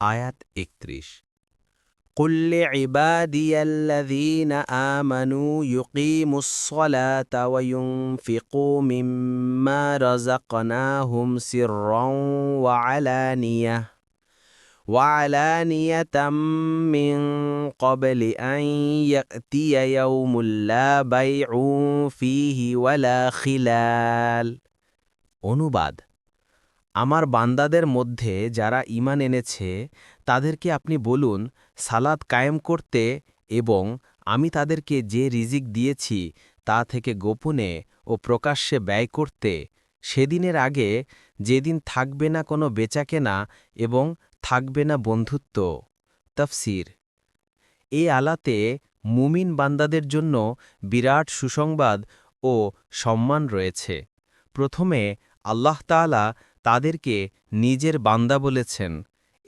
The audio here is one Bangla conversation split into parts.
আয়াত একত্রিশ قل لعبادي الذين آمنوا يقيموا الصلاة وينفقوا مما رزقناهم سرا وعلانية وعلانية من قبل أن يأتي يوم لا بيع فيه ولا خلال অনুবাদ আমার বান্দাদের মধ্যে যারা ঈমান এনেছে, তাদেরকে আপনি বলুন সালাদ কায়েম করতে এবং আমি তাদেরকে যে রিজিক দিয়েছি তা থেকে গোপনে ও প্রকাশ্যে ব্যয় করতে, সেদিনের আগে যেদিন থাকবে না কোনো বেচাকেনা এবং থাকবে না বন্ধুত্ব। তফসির। এই আলাতে মুমিন বান্দাদের জন্য বিরাট সুসংবাদ ও সম্মান রয়েছে। প্রথমে আল্লাহ তাআলা তাদেরকে নিজের বান্দা বলেছেন,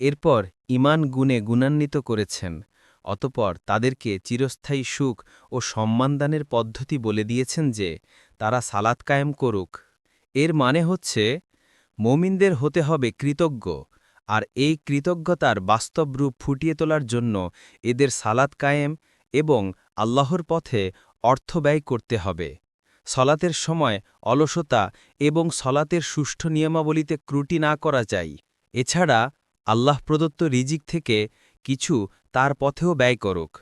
এরপর ইমান গুণে গুণান্বিত করেছেন, অতপর তাদেরকে চিরস্থায়ী সুখ ও সম্মানদানের পদ্ধতি বলে দিয়েছেন যে, তারা সালাত কায়েম করুক। এর মানে হচ্ছে, মমিনদের হতে হবে কৃতজ্ঞ, আর এই কৃতজ্ঞতার বাস্তব রূপ ফুটিয়ে তোলার জন্য এদের সালাত কায়েম এবং আল্লাহর পথে অর্থ ব্যয় করতে হবে। সলাতের সময় অলসতা এবং সলাতের সুষ্ঠু নিয়মাবলীতে ক্রুটি না করা চাই এছাড়া আল্লাহ প্রদত্ত রিজিক থেকে কিছু তার পথেও ব্যয় করুক।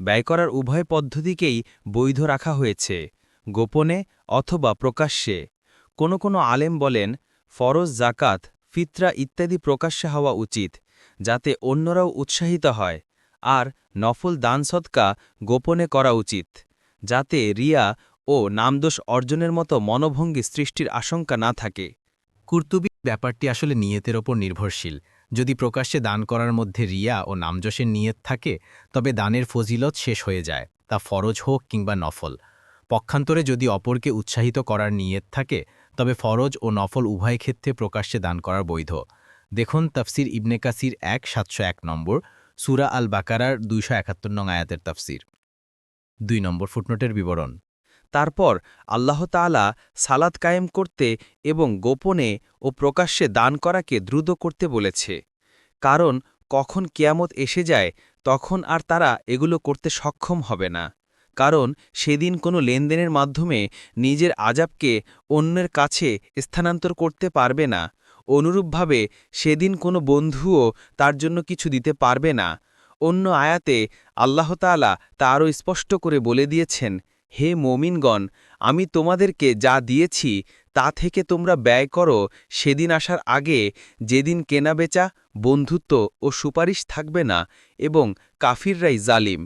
ব্যয় করার উভয় পদ্ধতিকেই বৈধ রাখা হয়েছে, গোপনে অথবা প্রকাশ্যে। কোনো কোনো আলেম বলেন, ফরজ জাকাত ফিতরা ইত্যাদি প্রকাশ্যে হওয়া উচিত, যাতে অন্যরাও উৎসাহিত হয়। আর নফল দান সৎকা গোপনে করা উচিত, যাতে রিয়া ও নামদোষ অর্জনের মতো মনোভঙ্গি সৃষ্টির আশঙ্কা না থাকে। কুর্তুবি ব্যাপারটি আসলে নিয়তের ওপর নির্ভরশীল। যদি প্রকাশ্যে দান করার মধ্যে রিয়া ও নামযশের নিয়ত থাকে, তবে দানের ফজিলত শেষ হয়ে যায়, তা ফরজ হোক কিংবা নফল। পক্ষান্তরে যদি অপরকে উৎসাহিত করার নিয়ত থাকে, তবে ফরজ ও নফল উভয় ক্ষেত্রে প্রকাশ্যে দান করার বৈধ। দেখুন তফসির ইবনে কাসির এক, সাতশো এক নম্বর, সুরা আল বাকারার দুইশো একাত্তর নং আয়াতের তফসির। দুই নম্বর ফুটনোটের বিবরণ। তারপর আল্লাহ তাআলা সালাত কায়েম করতে এবং গোপনে ও প্রকাশ্যে দান করাকে দ্রুত করতে বলেছে। কারণ কখন কেয়ামত এসে যায়, তখন আর তারা এগুলো করতে সক্ষম হবে না। কারণ সেদিন কোনো লেনদেনের মাধ্যমে নিজের আজাবকে অন্যের কাছে স্থানান্তর করতে পারবে না। অনুরূপভাবে সেদিন কোনো বন্ধুও তার জন্য কিছু দিতে পারবে না। অন্য আয়াতে আল্লাহতালা তা আরও স্পষ্ট করে বলে দিয়েছেন হে মমিনগণ, আমি তোমাদেরকে যা দিয়েছি, তা থেকে তোমরা ব্যয় করো, সেদিন আসার আগে যেদিন কেনাবেচা, বন্ধুত্ব ও সুপারিশ থাকবে না, এবং কাফিররাই জালিম।